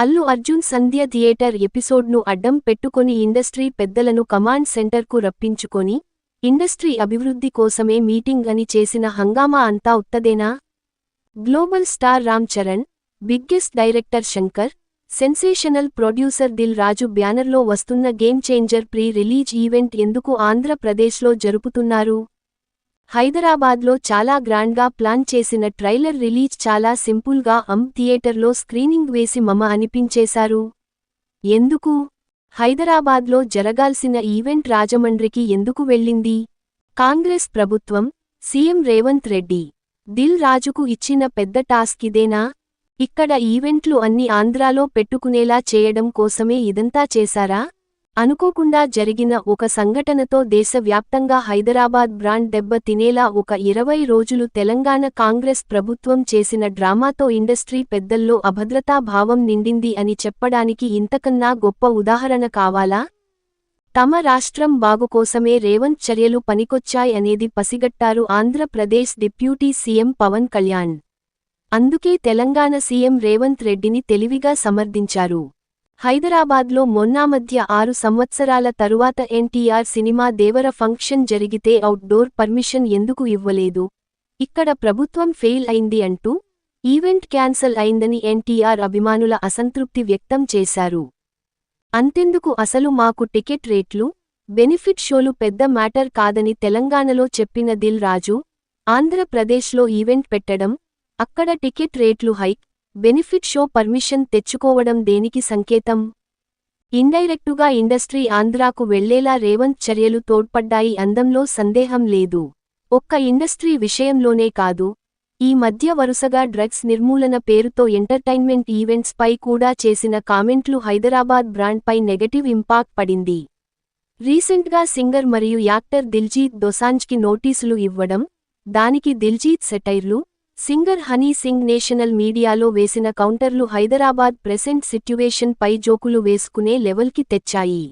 Allu Arjun Sandhya theatre ఎపిసోడ్ను అడ్డం పెట్టుకొని ఇండస్ట్రీ పెద్దలను కమాండ్ సెంటర్కు రప్పించుకొని ఇండస్ట్రీ అభివృద్ధి కోసమే మీటింగ్ అని చేసిన హంగామా అంతా ఉత్తదేనా? Global star Ram Charan biggest director Shankar sensational producer Dil Raju బ్యానర్లో వస్తున్న game changer pre release event ఎందుకు ఆంధ్రప్రదేశ్లో జరుపుతున్నారు? హైదరాబాద్లో చాలా గ్రాండ్గా ప్లాన్ చేసిన ట్రైలర్ రిలీజ్ చాలా సింపుల్గా అమ్ థియేటర్లో స్క్రీనింగ్ వేసి మమ అనిపించేశారు. ఎందుకు? హైదరాబాద్లో జరగాల్సిన ఈవెంట్ రాజమండ్రికి ఎందుకు వెళ్ళింది? కాంగ్రెస్ ప్రభుత్వం సీఎం రేవంత్ రెడ్డి దిల్ రాజుకు ఇచ్చిన పెద్ద టాస్క్ ఇదేనా? ఇక్కడ ఈవెంట్లు అన్ని ఆంధ్రాలో పెట్టుకునేలా చేయడం కోసమే ఇదంతా చేశారా? అనుకోకుండా జరిగిన ఒక సంఘటనతో దేశవ్యాప్తంగా హైదరాబాద్ బ్రాండ్ దెబ్బ తినేలా ఒక ఇరవై రోజులు తెలంగాణ కాంగ్రెస్ ప్రభుత్వం చేసిన డ్రామాతో ఇండస్ట్రీ పెద్దల్లో అభద్రతా భావం నిండింది అని చెప్పడానికి ఇంతకన్నా గొప్ప ఉదాహరణ కావాలా? తమ రాష్ట్రం బాగుకోసమే రేవంత్ చర్యలు పనికొచ్చాయ్ అనేది పసిగట్టారు ఆంధ్రప్రదేశ్ డిప్యూటీ సీఎం పవన్ కళ్యాణ్. అందుకే తెలంగాణ సీఎం రేవంత్ రెడ్డిని తెలివిగా సమర్థించారు. హైదరాబాద్లో మొన్నామధ్య ఆరు సంవత్సరాల తరువాత ఎన్టీఆర్ సినిమా దేవర ఫంక్షన్ జరిగితే అవుట్డోర్ పర్మిషన్ ఎందుకు ఇవ్వలేదు? ఇక్కడ ప్రభుత్వం ఫెయిల్ అయింది అంటూ ఈవెంట్ క్యాన్సల్ అయిందని ఎన్టీఆర్ అభిమానుల అసంతృప్తి వ్యక్తం చేశారు. అంతెందుకు అసలు మాకు టికెట్ రేట్లు? బెనిఫిట్ షోలు పెద్ద మ్యాటర్ కాదని తెలంగాణలో చెప్పిన దిల్ రాజు ఆంధ్రప్రదేశ్లో ఈవెంట్ పెట్టడం అక్కడ టికెట్ రేట్లు హైక్ బెనిఫిట్ షో పర్మిషన్ తెచ్చుకోవడం దేనికి సంకేతం? ఇండైరెక్టుగా ఇండస్ట్రీ ఆంధ్రాకు వెళ్ళేలా రేవంత్ చర్యలు తోడ్పడ్డాయి అందంలో సందేహం లేదు. ఒక్క ఇండస్ట్రీ విషయంలోనే కాదు ఈ మధ్య వరుసగా డ్రగ్స్ నిర్మూలన పేరుతో ఎంటర్టైన్మెంట్ ఈవెంట్స్ పై కూడా చేసిన కామెంట్లు హైదరాబాద్ బ్రాండ్పై నెగటివ్ ఇంపాక్ట్ పడింది. రీసెంట్గా సింగర్ మరియు యాక్టర్ దిల్జీత్ దొసాంజ్కి నోటీసులు ఇవ్వడం దానికి దిల్జీత్ సెటైర్లు సింగర్ హనీ సింగ్ నేషనల్ మీడియాలో వేసిన కౌంటర్లు హైదరాబాద్ ప్రెసెంట్ సిట్యువేషన్ పై జోకులు వేసుకునే లెవెల్కి తెచ్చాయి.